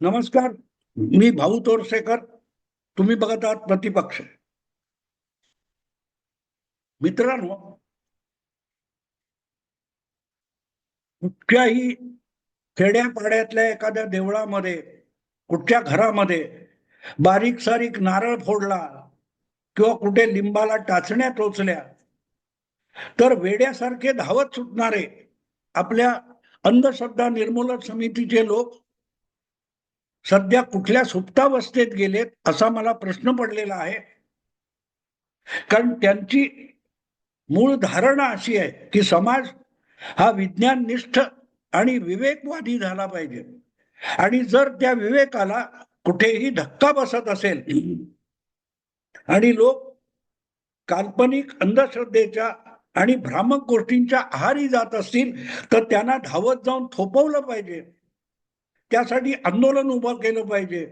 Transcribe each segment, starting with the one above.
नमस्कार मी भाऊ तोरसेकर. तुम्ही बघत आहात प्रतिपक्ष. मित्रांनो कुठच्याही खेड्यापाड्यातल्या एखाद्या देवळामध्ये कुठच्या घरामध्ये बारीक सारीक नारळ फोडला किंवा कुठे लिंबाला टाचण्या टोचल्या तर वेड्यासारखे धावत सुटणारे आपल्या अंधश्रद्धा निर्मूलन समितीचे लोक सध्या कुठल्या सुप्तावस्थेत गेलेत असा मला प्रश्न पडलेला आहे. कारण त्यांची मूळ धारणा अशी आहे की समाज हा विज्ञाननिष्ठ आणि विवेकवादी झाला पाहिजे. आणि जर त्या विवेकाला कुठेही धक्का बसत असेल आणि लोक काल्पनिक अंधश्रद्धेच्या आणि भ्रामक गोष्टींच्या आहारी जात असतील तर त्यांना धावत जाऊन थोपवलं पाहिजे. त्यासाठी आंदोलन उभं केलं पाहिजे.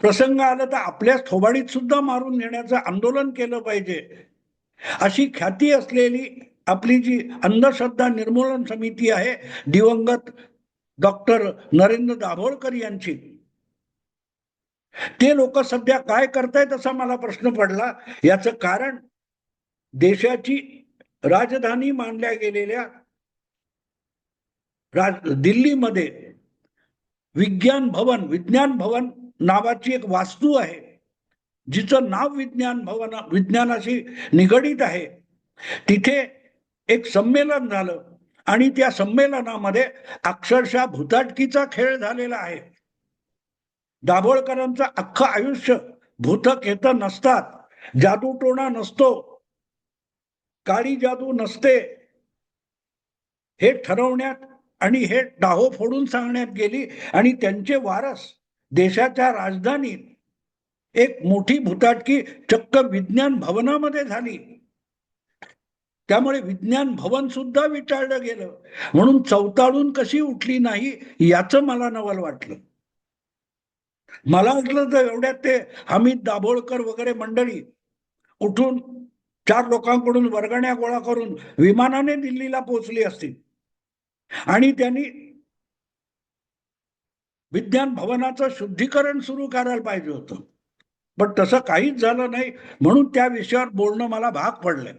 प्रसंग आला तर आपल्याच थोबाडीत सुद्धा मारून नेण्याचं आंदोलन केलं पाहिजे. अशी ख्याती असलेली आपली जी अंधश्रद्धा निर्मूलन समिती आहे दिवंगत डॉक्टर नरेंद्र दाभोळकर यांची. ते लोक सध्या काय करतायत असा मला प्रश्न पडला. याचं कारण देशाची राजधानी मानल्या गेलेल्या राज दिल्लीमध्ये विज्ञान भवन विज्ञान भवन नावाची एक वास्तू आहे जिचं नाव विज्ञान भवन विज्ञानाशी निगडीत आहे. तिथे एक संमेलन झालं आणि त्या संमेलनामध्ये अक्षरशः भूताटकीचा खेळ झालेला आहे. दाभोळकरांचं अख्खं आयुष्य भूतक येतं नसतात जादूटोणा नसतो काळी जादू नसते. हे ठरवण्यात आणि हे डाहो फोडून सांगण्यात गेली. आणि त्यांचे वारस देशाच्या राजधानीत एक मोठी भूताटकी चक्क विज्ञान भवनामध्ये झाली. त्यामुळे विज्ञान भवन सुद्धा विचारलं गेलं. म्हणून चौताळून कशी उठली नाही याचं मला नवल वाटलं. मला वाटलं तर एवढ्यात ते हमीद दाभोळकर वगैरे मंडळी उठून चार लोकांकडून वर्गण्या गोळा करून विमानाने दिल्लीला पोहोचली असतील. आणि त्यांनी विज्ञान भवनाचं शुद्धीकरण सुरू करायला पाहिजे होतं. पण तसं काहीच झालं नाही म्हणून त्या विषयावर बोलणं मला भाग पडलंय.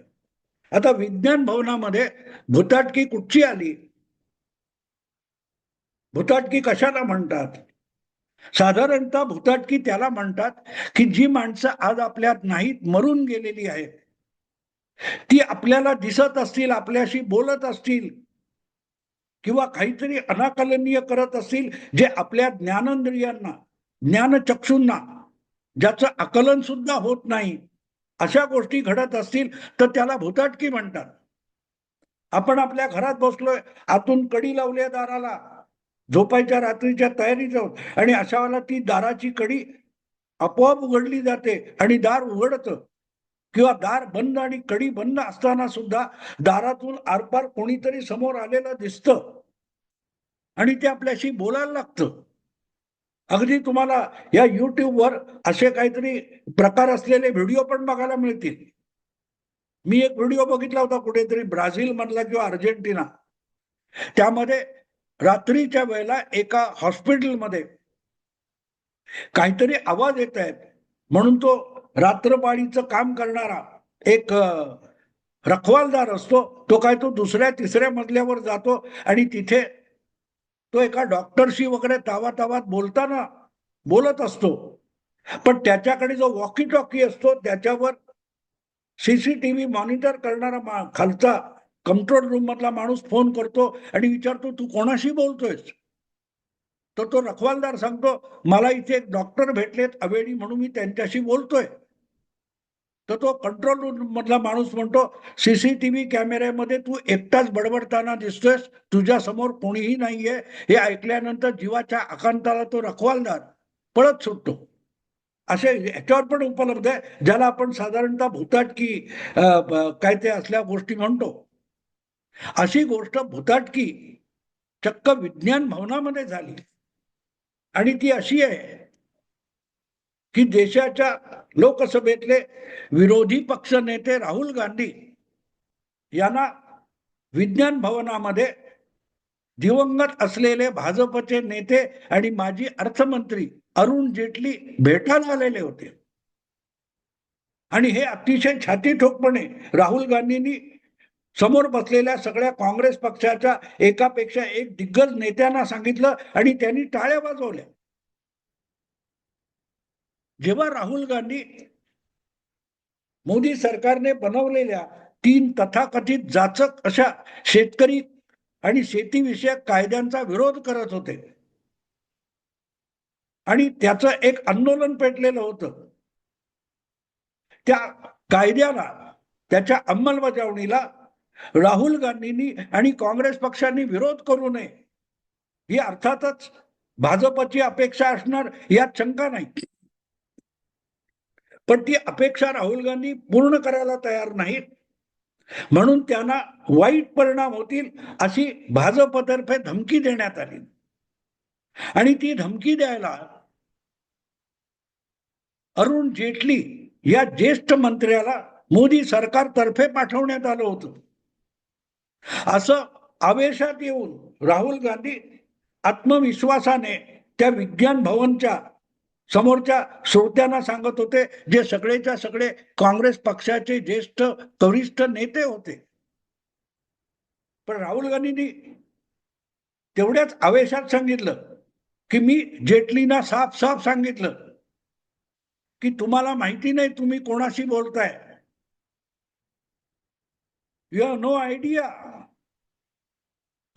आता विज्ञान भवनामध्ये भूताटकी कुठची आली? भूताटकी कशाला म्हणतात? साधारणतः भूताटकी त्याला म्हणतात की जी माणसं आज आपल्यात नाहीत मरून गेलेली आहेत. ती आपल्याला दिसत असतील आपल्याशी बोलत असतील. किंवा काहीतरी अनाकलनीय करत असतील जे आपल्या ज्ञानेंद्रियांना ज्ञानचक्षूंना ज्याचं आकलन सुद्धा होत नाही अशा गोष्टी घडत असतील तर त्याला भूताटकी म्हणतात. आपण आपल्या घरात बसलोय आतून कडी लावली दाराला झोपायच्या रात्रीच्या तयारीत आहोत आणि अशा वेळेला ती दाराची कडी आपोआप उघडली जाते आणि दार उघडतं. किंवा दार बंद आणि कडी बंद असताना सुद्धा दारातून आरपार कोणीतरी समोर आलेलं दिसतं. आणि ते आपल्याशी बोलायला लागतं. अगदी तुम्हाला या युट्यूबवर असे काहीतरी प्रकार असलेले व्हिडिओ पण बघायला मिळतील. मी एक व्हिडिओ बघितला होता कुठेतरी ब्राझील मधला किंवा अर्जेंटिना. त्यामध्ये रात्रीच्या वेळेला एका हॉस्पिटलमध्ये काहीतरी आवाज येत आहेत. म्हणून तो रात्रपाळीचं काम करणारा एक रखवालदार असतो तो काय तो दुसऱ्या तिसऱ्या मजल्यावर जातो आणि तिथे तो एका डॉक्टरशी वगैरे तावातावात बोलताना बोलत असतो. पण त्याच्याकडे जो वॉकी टॉकी असतो त्याच्यावर सीसीटीव्ही मॉनिटर करणारा मा खालचा कंट्रोल रूम मधला माणूस फोन करतो आणि विचारतो तू कोणाशी बोलतोयस? तर तो रखवालदार सांगतो मला इथे एक डॉक्टर भेटलेत अवेळी म्हणून मी त्यांच्याशी बोलतोय. तर तो कंट्रोल रूम मधला माणूस म्हणतो सीसीटीव्ही कॅमेऱ्यामध्ये तू एकटाच बडबडताना दिसतोयस. तुझ्या समोर कोणीही नाहीये. हे ऐकल्यानंतर जीवाच्या आकांताला तो रखवालदार पळत सुटतो. असे ह्याच्यावर पण उपलब्ध आहे ज्याला आपण साधारणतः भूताटकी काय ते असल्या गोष्टी म्हणतो. अशी गोष्ट भूताटकी चक्क विज्ञान भवनामध्ये झाली. आणि ती अशी आहे की देशाच्या लोकसभेतले विरोधी पक्ष नेते राहुल गांधी यांना विज्ञान भवनामध्ये दिवंगत असलेले भाजपचे नेते आणि माजी अर्थमंत्री अरुण जेटली भेटायला आलेले होते. आणि हे अतिशय छाती ठोकपणे राहुल गांधींनी समोर बसलेल्या सगळ्या काँग्रेस पक्षाच्या एकापेक्षा एक दिग्गज नेत्यांना सांगितलं आणि त्यांनी टाळ्या वाजवल्या. जेव्हा राहुल गांधी मोदी सरकारने बनवलेल्या तीन तथाकथित जाचक अशा शेतकरी आणि शेतीविषयक कायद्यांचा विरोध करत होते. आणि त्याचं एक आंदोलन पेटलेलं होतं. त्या कायद्याला त्याच्या अंमलबजावणीला राहुल गांधींनी आणि काँग्रेस पक्षांनी विरोध करू नये ही अर्थातच भाजपची अपेक्षा असणार यात शंका नाही. पण ती अपेक्षा राहुल गांधी पूर्ण करायला तयार नाहीत. म्हणून त्यांना वाईट परिणाम होतील अशी भाजपतर्फे धमकी देण्यात आली. आणि ती धमकी द्यायला अरुण जेटली या ज्येष्ठ मंत्र्याला मोदी सरकारतर्फे पाठवण्यात आलं होतं. असं आवेशात येऊन राहुल गांधी आत्मविश्वासाने त्या विज्ञान भवनच्या समोरच्या श्रोत्यांना सांगत होते जे सगळेच्या सगळे काँग्रेस पक्षाचे ज्येष्ठ वरिष्ठ नेते होते. पण राहुल गांधींनी तेवढ्याच आवेशात सांगितलं की मी जेटलीना साफ साफ सांगितलं की तुम्हाला माहिती नाही तुम्ही कोणाशी बोलताय. यू हॅव नो आयडिया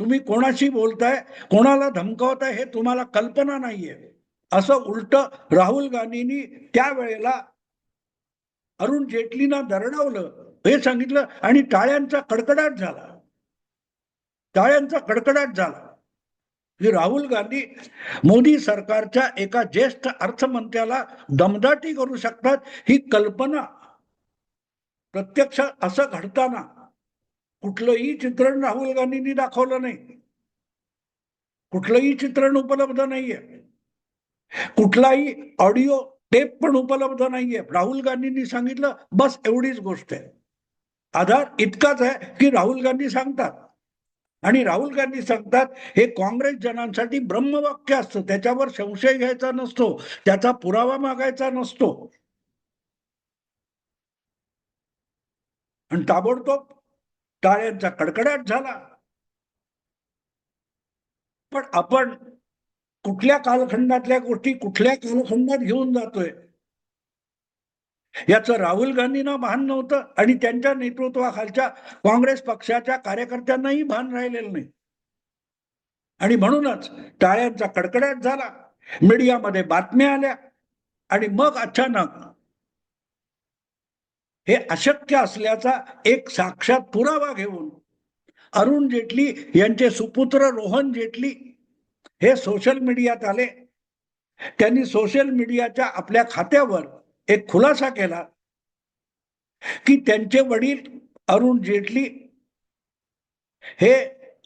तुम्ही कोणाशी बोलताय कोणाला धमकावताय हे तुम्हाला कल्पना नाहीये. असं उलट राहुल गांधींनी त्यावेळेला अरुण जेटलींना दरडावलं हे सांगितलं आणि टाळ्यांचा कडकडाट झाला. टाळ्यांचा कडकडाट झाला. की राहुल गांधी मोदी सरकारच्या एका ज्येष्ठ अर्थमंत्र्याला दमदाटी करू शकतात ही कल्पना प्रत्यक्ष असं घडताना कुठलंही चित्रण राहुल गांधींनी दाखवलं नाही. कुठलंही चित्रण उपलब्ध नाहीये. कुठलाही ऑडिओ टेप पण उपलब्ध नाहीये. राहुल गांधींनी सांगितलं बस एवढीच गोष्ट आहे. आधार इतकाच आहे की राहुल गांधी सांगतात. आणि राहुल गांधी सांगतात हे काँग्रेस जनांसाठी ब्रह्मवाक्य असतं. त्याच्यावर संशय घ्यायचा नसतो. त्याचा पुरावा मागायचा नसतो. आणि ताबडतोब टाळ्यांचा कडकडाट झाला. पण आपण कुठल्या कालखंडातल्या गोष्टी कुठल्या कालखंडात घेऊन जातोय? याचं राहुल गांधींना भान नव्हतं आणि त्यांच्या नेतृत्वाखालच्या काँग्रेस पक्षाच्या कार्यकर्त्यांनाही भान राहिलेलं नाही. आणि म्हणूनच टाळ्यांचा कडकडाट झाला. मीडियामध्ये बातम्या आल्या आणि मग अचानक हे अशक्य असल्याचा एक साक्षात पुरावा घेऊन अरुण जेटली यांचे सुपुत्र रोहन जेटली हे सोशल मीडियात आले. त्यांनी सोशल मीडियाच्या आपल्या खात्यावर एक खुलासा केला. की त्यांचे वडील अरुण जेटली हे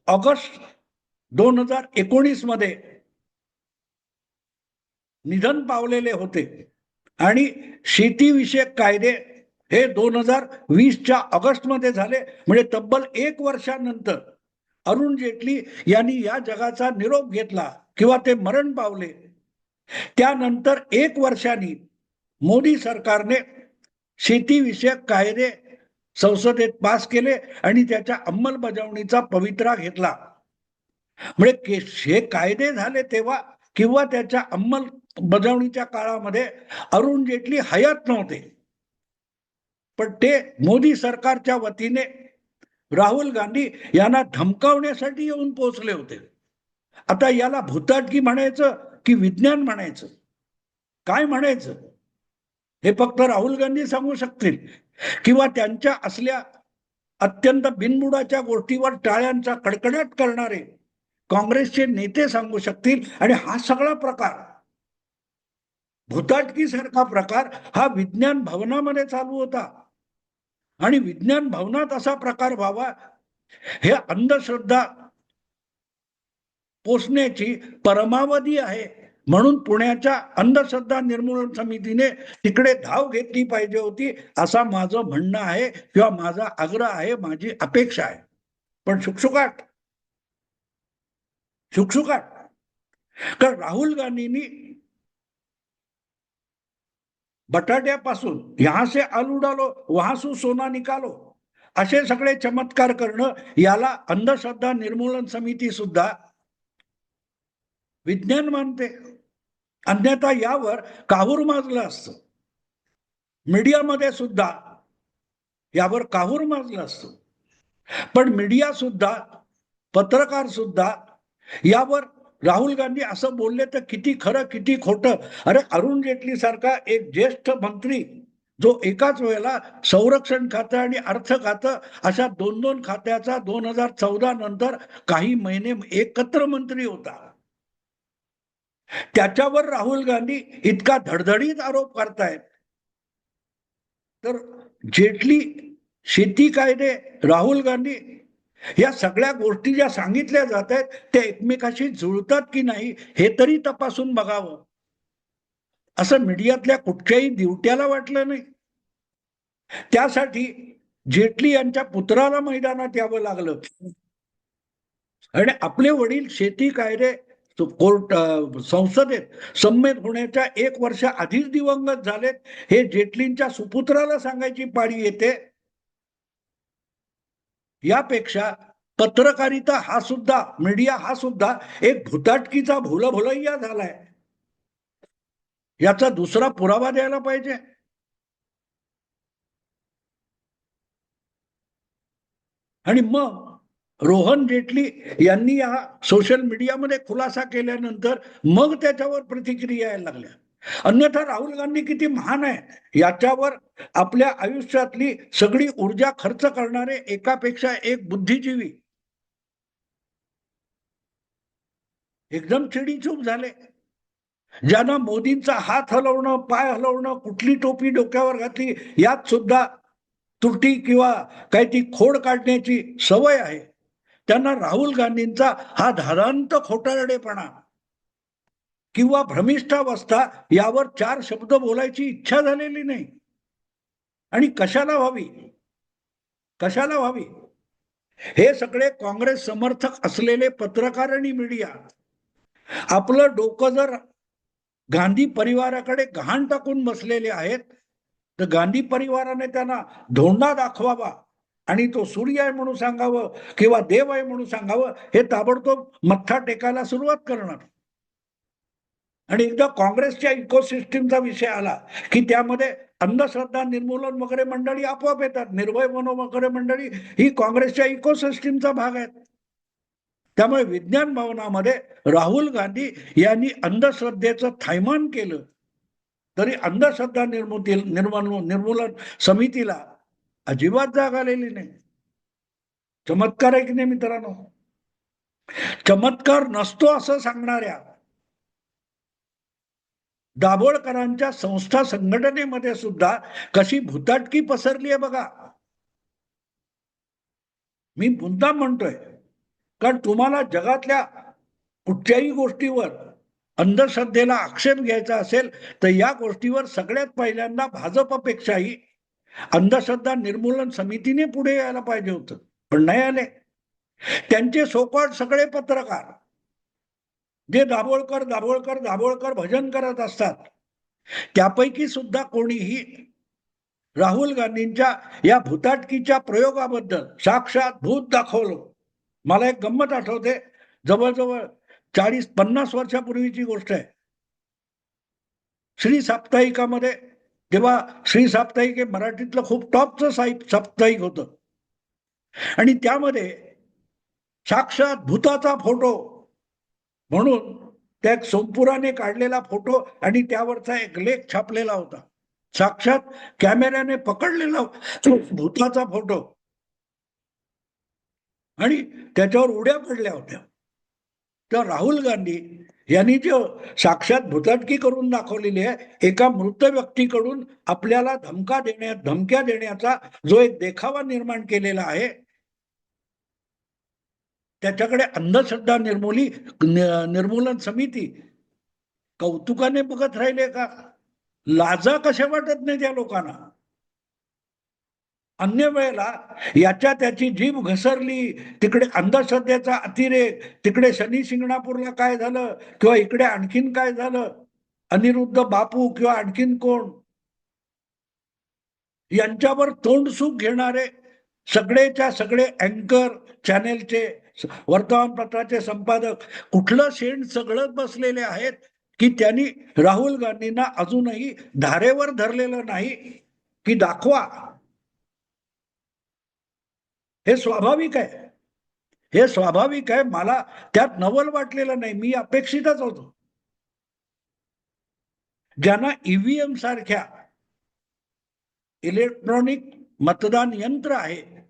ऑगस्ट दोन हजार एकोणीसमध्ये निधन पावलेले होते. आणि शेतीविषयक कायदे हे दोन हजार वीसच्या ऑगस्टमध्ये झाले. म्हणजे तब्बल एक वर्षानंतर अरुण जेटली यांनी या जगाचा निरोप घेतला किंवा ते मरण पावले. त्यानंतर एक वर्षांनी मोदी सरकारने शेतीविषयक कायदे संसदेत पास केले आणि त्याच्या अंमलबजावणीचा पवित्रा घेतला. म्हणजे हे कायदे झाले तेव्हा किंवा त्याच्या अंमलबजावणीच्या काळामध्ये अरुण जेटली हयात नव्हते. पण ते मोदी सरकारच्या वतीने राहुल गांधी यांना धमकावण्यासाठी येऊन पोहोचले होते. आता याला भूताटकी म्हणायचं की विज्ञान म्हणायचं? काय म्हणायचं? हे फक्त राहुल गांधी सांगू शकतील. किंवा त्यांच्या असल्या अत्यंत बिनबुडाच्या गोष्टीवर टाळ्यांचा कडकडाट करणारे काँग्रेसचे नेते सांगू शकतील. आणि हा सगळा प्रकार भूताटकीसारखा प्रकार हा विज्ञान भवनामध्ये चालू होता. आणि विज्ञान भवनात असा प्रकार व्हावा हे अंधश्रद्धा पोचण्याची परमावधी आहे. म्हणून पुण्याच्या अंधश्रद्धा निर्मूलन समितीने तिकडे धाव घेतली पाहिजे होती असा माझं म्हणणं आहे किंवा माझा आग्रह आहे माझी अपेक्षा आहे. पण शुकशुकाट शुकशुकाट. कारण राहुल गांधींनी बटाट्यापासून यहा से आलू डालो वहां सोना निकालो. असे सगळे चमत्कार करणं याला अंधश्रद्धा निर्मूलन समिती सुद्धा विज्ञान मानते. अन्यथा यावर काहूर माजलं असतं. मीडियामध्ये सुद्धा यावर काहूर माजलं असतं. पण मीडिया सुद्धा पत्रकार सुद्धा यावर राहुल गांधी असं बोलले तर किती खरं किती खोटं? अरे अरुण जेटली सारखा एक ज्येष्ठ मंत्री जो एकाच वेळेला संरक्षण खातं आणि अर्थ खातं अशा दोन दोन खात्याचा दोन हजार चौदा नंतर काही महिने एकत्र मंत्री होता. त्याच्यावर राहुल गांधी इतका धडधडीत आरोप करतायत. तर जेटली शेती कायदे राहुल गांधी या सगळ्या गोष्टी ज्या सांगितल्या जात आहेत त्या एकमेकाशी जुळतात की नाही हे तरी तपासून बघावं. असं मीडियातल्या कुठच्याही दिवट्याला वाटलं नाही. त्यासाठी जेटली यांच्या पुत्राला मैदानात यावं लागलं. आणि आपले वडील शेती कायदे कोर्ट संसदेत संमेत होण्याच्या एक वर्ष आधीच दिवंगत झालेत. हे जेटलींच्या सुपुत्राला सांगायची पाळी येते. यापेक्षा पत्रकारिता हा सुद्धा मीडिया हा सुद्धा एक भुताटकीचा भोला भोलैया झालाय. याचा दुसरा पुरावा द्यायला पाहिजे. आणि मग रोहन जेटली यांनी या सोशल मीडियामध्ये खुलासा केल्यानंतर मग त्याच्यावर प्रतिक्रिया यायला लागल्या. अन्यथा राहुल गांधी किती महान आहे याच्यावर आपल्या आयुष्यातली सगळी ऊर्जा खर्च करणारे एकापेक्षा एक बुद्धिजीवी. एकदम चिडीचूप झाले. ज्यांना मोदींचा हात हलवणं पाय हलवणं कुठली टोपी डोक्यावर घातली यात सुद्धा त्रुटी किंवा काही ती खोड काढण्याची सवय आहे. त्यांना राहुल गांधींचा हा धारांत खोटारडेपणा किंवा भ्रमिष्ठावस्था यावर चार शब्द बोलायची इच्छा झालेली नाही. आणि कशाला व्हावी? कशाला व्हावी? हे सगळे काँग्रेस समर्थक असलेले पत्रकार आणि मीडिया आपलं डोकं जर गांधी परिवाराकडे गहाण टाकून बसलेले आहेत तर गांधी परिवाराने त्यांना धोंडा दाखवावा आणि तो सूर्य आहे म्हणून सांगावं किंवा देव आहे म्हणून सांगावं हे ताबडतोब मत्था टेकायला सुरुवात करणार. आणि एकदा काँग्रेसच्या इकोसिस्टीमचा विषय आला की त्यामध्ये अंधश्रद्धा निर्मूलन वगैरे मंडळी आपोआप येतात. निर्भय मनो वगैरे मंडळी ही काँग्रेसच्या इकोसिस्टीमचा भाग आहेत. त्यामुळे विज्ञान भवनामध्ये राहुल गांधी यांनी अंधश्रद्धेचं थायमान केलं. तरी अंधश्रद्धा निर्मूती निर्मूलन निर्मूलन समितीला अजिबात जाग आलेली नाही. चमत्कार आहे की नाही मित्रांनो? चमत्कार नसतो असं सांगणाऱ्या दाभोळकरांच्या संस्था संघटनेमध्ये सुद्धा कशी भुताटकी पसरली आहे बघा. मी मुद्दाम म्हणतोय कारण तुम्हाला जगातल्या कुठच्याही गोष्टीवर अंधश्रद्धेला आक्षेप घ्यायचा असेल तर या गोष्टीवर सगळ्यात पहिल्यांदा भाजपपेक्षाही अंधश्रद्धा निर्मूलन समितीने पुढे यायला पाहिजे होतं पण नाही आले. त्यांचे सोकॉट सगळे पत्रकार जे दाभोळकर दाभोळकर दाभोळकर भजन करत असतात त्यापैकी सुद्धा कोणीही राहुल गांधींच्या या भूताटकीच्या प्रयोगाबद्दल साक्षात भूत दाखवलं. मला एक गंमत आठवते. जवळजवळ चाळीस पन्नास वर्षापूर्वीची गोष्ट आहे. श्री साप्ताहिकामध्ये तेव्हा श्री साप्ताहिक हे मराठीतलं खूप टॉपचं साई साप्ताहिक होतं. आणि त्यामध्ये साक्षात भूताचा फोटो म्हणून त्या सोमपुराने काढलेला फोटो आणि त्यावरचा एक लेख छापलेला होता. साक्षात कॅमेऱ्याने पकडलेला भूताचा फोटो. आणि त्याच्यावर उड्या पडल्या होत्या. तर राहुल गांधी यांनी जे साक्षात भुताटकी करून दाखवलेली आहे एका मृत व्यक्तीकडून आपल्याला धमका देण्या धमक्या देण्याचा जो एक देखावा निर्माण केलेला आहे त्याच्याकडे अंधश्रद्धा निर्मूली निर्मूलन समिती कौतुकाने बघत राहिले का? लाजा कशा वाटत नाही त्या लोकांना? अन्य वेळेला याच्या त्याची जीभ घसरली तिकडे अंधश्रद्धेचा अतिरेक तिकडे शनी शिंगणापूरला काय झालं किंवा इकडे आणखीन काय झालं? अनिरुद्ध बापू किंवा आणखीन कोण? यांच्यावर तोंडसुख घेणारे सगळेच्या सगळे अँकर चॅनेलचे वर्तमानपत्राचे संपादक कुठलं शेण सगळं बसलेले आहेत की त्यांनी राहुल गांधींना अजूनही धारेवर धरलेलं नाही की दाखवा? हे स्वाभाविक आहे. हे स्वाभाविक आहे. मला त्यात नवल वाटलेलं नाही. मी अपेक्षितच होतो. ज्यांना ईव्हीएम सारख्या इलेक्ट्रॉनिक मतदान यंत्र आहे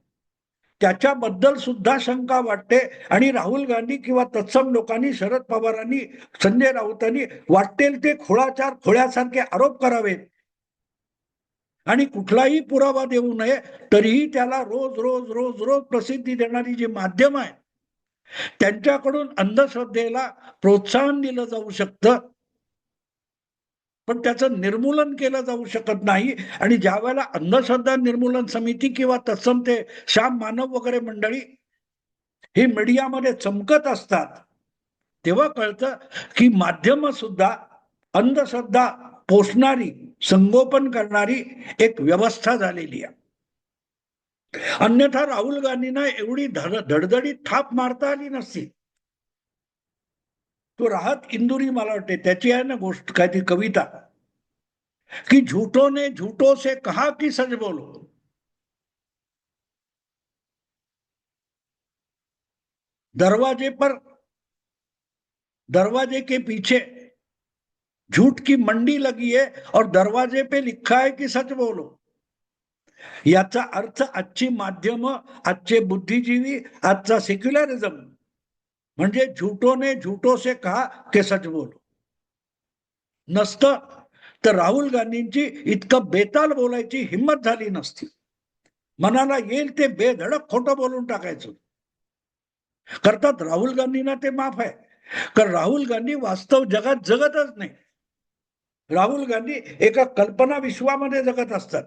त्याच्याबद्दल सुद्धा शंका वाटते. आणि राहुल गांधी किंवा तत्सम लोकांनी शरद पवारांनी संजय राऊतांनी वाटेल ते खोळाचार खोळ्यासारखे आरोप करावेत. आणि कुठलाही पुरावा देऊ नये तरीही त्याला रोज रोज रोज रोज प्रसिद्धी देणारी जी माध्यम आहे त्यांच्याकडून अंधश्रद्धेला प्रोत्साहन दिलं जाऊ शकतं. पण त्याचं निर्मूलन केलं जाऊ शकत नाही. आणि ज्या वेळेला अंधश्रद्धा निर्मूलन समिती किंवा तत्सम ते श्याम मानव वगैरे मंडळी ही मीडियामध्ये चमकत असतात तेव्हा कळतं की माध्यम सुद्धा अंधश्रद्धा पोसणारी संगोपन करणारी एक व्यवस्था झालेली आहे. अन्यथा राहुल गांधींना एवढी धड धडधडीत थाप मारता आली नसती. तो राहत इंदुरी मला वाटते. त्याची आहे ना गोष्ट काय ती कविता. की झूठो ने झूठो से कहा की सच बोलो. दरवाजे पर दरवाजे के पीछे झूठ की मंडी लगी है और दरवाजे पे लिखा है कि सच बोलो. याचा अर्थ आजची माध्यम आजचे बुद्धिजीवी आजचा सेक्युलरिझम म्हणजे झूठो ने झूठो से कहा के सच बोलो. नसतं. तर राहुल गांधींची इतकं बेताल बोलायची हिंमत झाली नसती. मनाला येईल ते बेधडक खोटं बोलून टाकायचं. करतात राहुल गांधींना ते माफ आहे. कारण राहुल गांधी वास्तव जगात जगतच नाही. राहुल गांधी एका कल्पना विश्वामध्ये जगत असतात.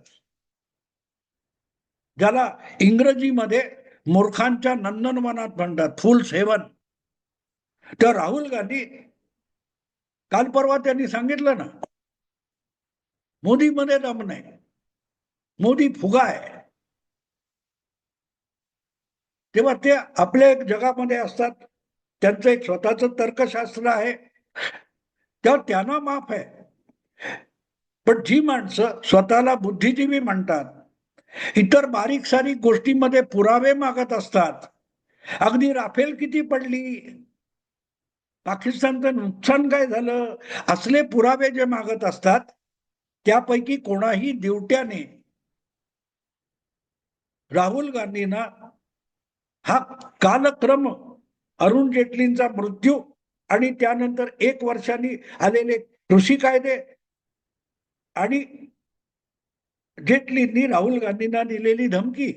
ज्याला इंग्रजीमध्ये मूर्खांच्या नंदनवनात म्हणतात फुल सेवन. तर राहुल गांधी काल परवा त्यांनी सांगितलं ना मोदीमध्ये दम नाही मोदी फुगा आहे. तेव्हा ते आपल्या एक जगामध्ये असतात त्यांचं एक स्वतःच तर्कशास्त्र आहे. तेव्हा त्यांना माफ आहे. पण जी माणसं स्वतःला बुद्धिजीवी म्हणतात इतर बारीक सारीक गोष्टीमध्ये पुरावे मागत असतात. अगदी राफेल किती पडली? पाकिस्तानचं नुकसान काय झालं? असले पुरावे जे मागत असतात त्यापैकी कोणाही दिवट्याने राहुल गांधींना हा कालक्रम अरुण जेटलींचा मृत्यू आणि त्यानंतर एक वर्षांनी आलेले कृषी कायदे आणि जेटलींनी राहुल गांधींना दिलेली धमकी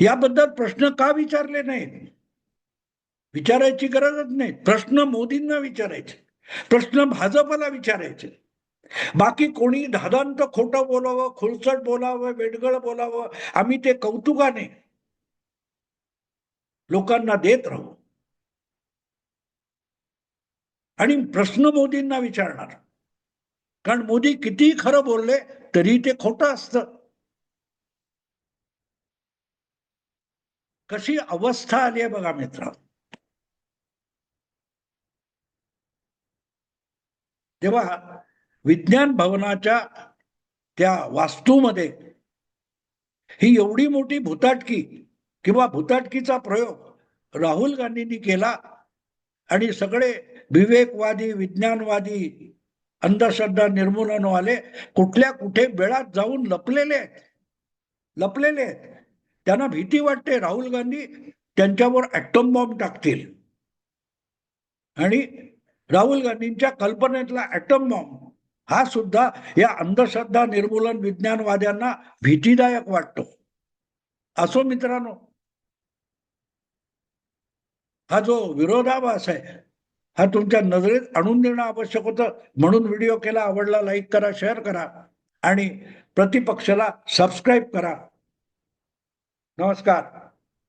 याबद्दल प्रश्न का विचारले नाहीत? विचारायची गरजच नाही. प्रश्न मोदींना विचारायचे. प्रश्न भाजपला विचारायचे. बाकी कोणी धादांत खोटं बोलावं खुलसट बोलावं वेडगळ बोलावं आम्ही ते कौतुकाने लोकांना देत राहू. आणि प्रश्न मोदींना विचारणार. कारण मोदी किती खरं बोलले तरी ते खोटं असतं. कशी अवस्था आली आहे बघा मित्र. तेव्हा विज्ञान भवनाच्या त्या वास्तूमध्ये ही एवढी मोठी भूताटकी किंवा भूताटकीचा प्रयोग राहुल गांधींनी केला आणि सगळे विवेकवादी विज्ञानवादी अंधश्रद्धा निर्मूलनवाले कुठल्या कुठे वेळात जाऊन लपलेले आहेत लपलेले आहेत. त्यांना भीती वाटते राहुल गांधी त्यांच्यावर ऍटम बॉम्ब टाकतील. आणि राहुल गांधींच्या कल्पनेतला ऍटम बॉम्ब हा सुद्धा या अंधश्रद्धा निर्मूलन विज्ञानवाद्यांना भीतीदायक वाटतो. असो मित्रांनो हा जो विरोधाभास आहे हा तुमच्या नजरेत आणून देणं आवश्यक होतं म्हणून व्हिडिओ केला आवडला लाईक करा शेअर करा आणि प्रतिपक्षाला सबस्क्राईब करा. नमस्कार.